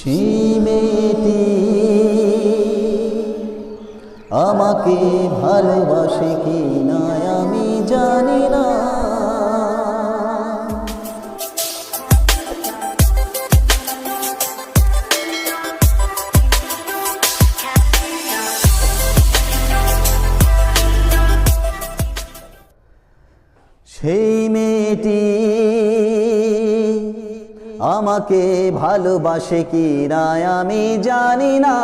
সীমেটি আমাকে ভালোবাসে কি না আমি জানি না। সেই মেয়েটি আমাকে ভালোবাসে কি না আমি জানি না।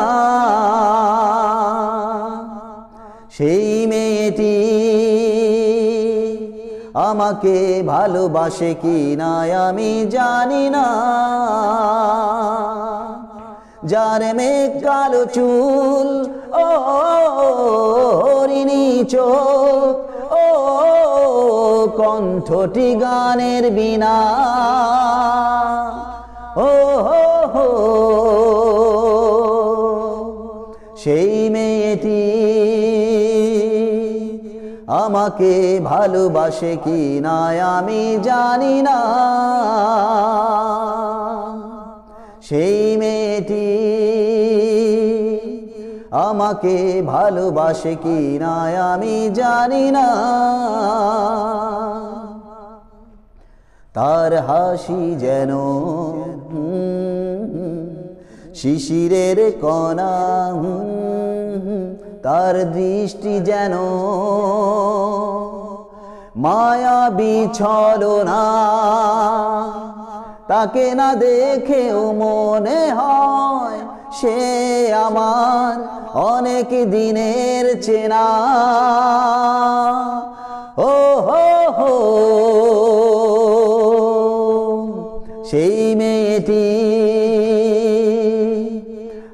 সেই মেয়েটি আমাকে ভালোবাসে কি না আমি জানি না। যার মেঘ কালো চুল, ও হরিণী চোখ, ও কণ্ঠটি গানের বিনা। আমাকে ভালোবাসে কি না আমি জানি না। সেই মেয়েটি আমাকে ভালোবাসে কি না আমি জানি না। তার হাসি যেন, শিশিরের কণা তার দৃষ্টি যেন মায়া বিছল না। তাকে না দেখেও মনে হয় সে আমার অনেক দিনের চেনা। ও, হো হো। সেই মেয়েটি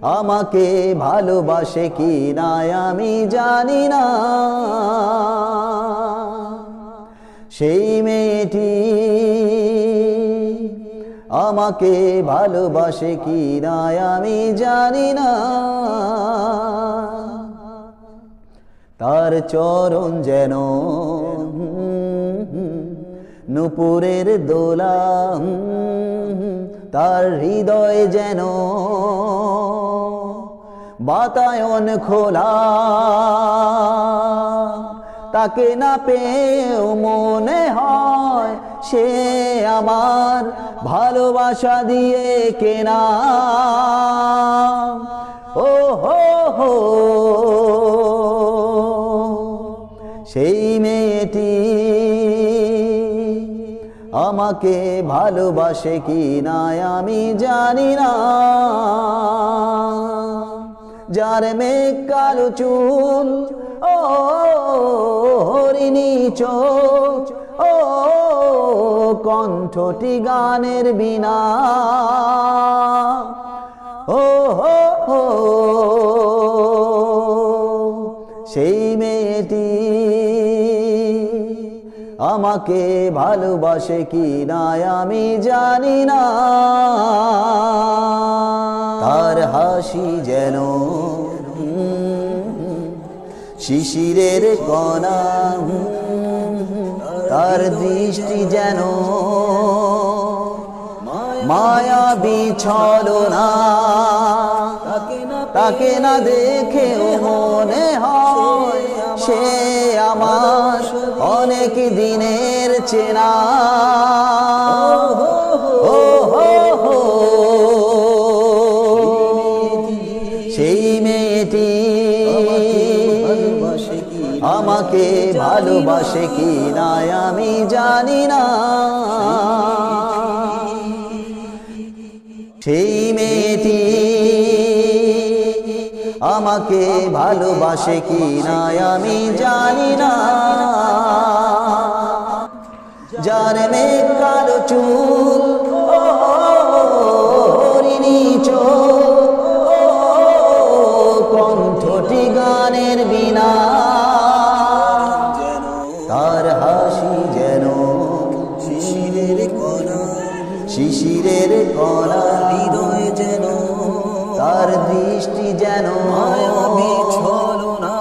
আমাকে ভালোবাসে কি না আমি জানি না। সেই মেয়েটি আমাকে ভালোবাসে কি না আমি জানি না। তার চরণ যেন নুপুরের দোলা তার হৃদয় যেন বাতায়ন খোলা। তাকে না পেয়েও মনে হয় সে আমার ভালোবাসা দিয়ে কেনা। ও হো হো আমাকে ভালোবাসে কি না আমি জানি না। যার মেঘ কালো চুল, ও হরিণী চোখ, ও কণ্ঠটি গানের বিনা। ও হো আমাকে ভালোবাসে কি না আমি জানি না। তার হাসি যেন, শিশিরের কণা, তার দৃষ্টি যেন, মায়া বিছল না। তাকে না দেখে মনে হয় সে আমার অনেক দিনের চেনা। ও হো হো সেই মেয়েটি আমাকে ভালোবাসে কি না? আমি জানি না। সেই মেয়েটি আমাকে ভালোবাসে কি না? আমি জানি না। যার মেঘ কালো চুল হরিণী কণ্ঠটি গানের বিনা। তার হাসি যেন শিশিরের কণা শিশিরের কণা হৃদয় যেন তার দৃষ্টি যেন মায়া বিছলনা।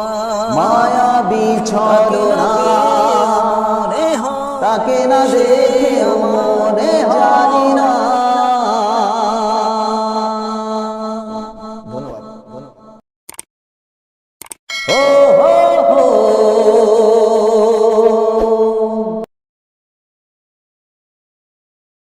মায়া বিছলনা। তাকে না দেখে মনে হয় না। ধন্যবাদ ধন্যবাদ। ও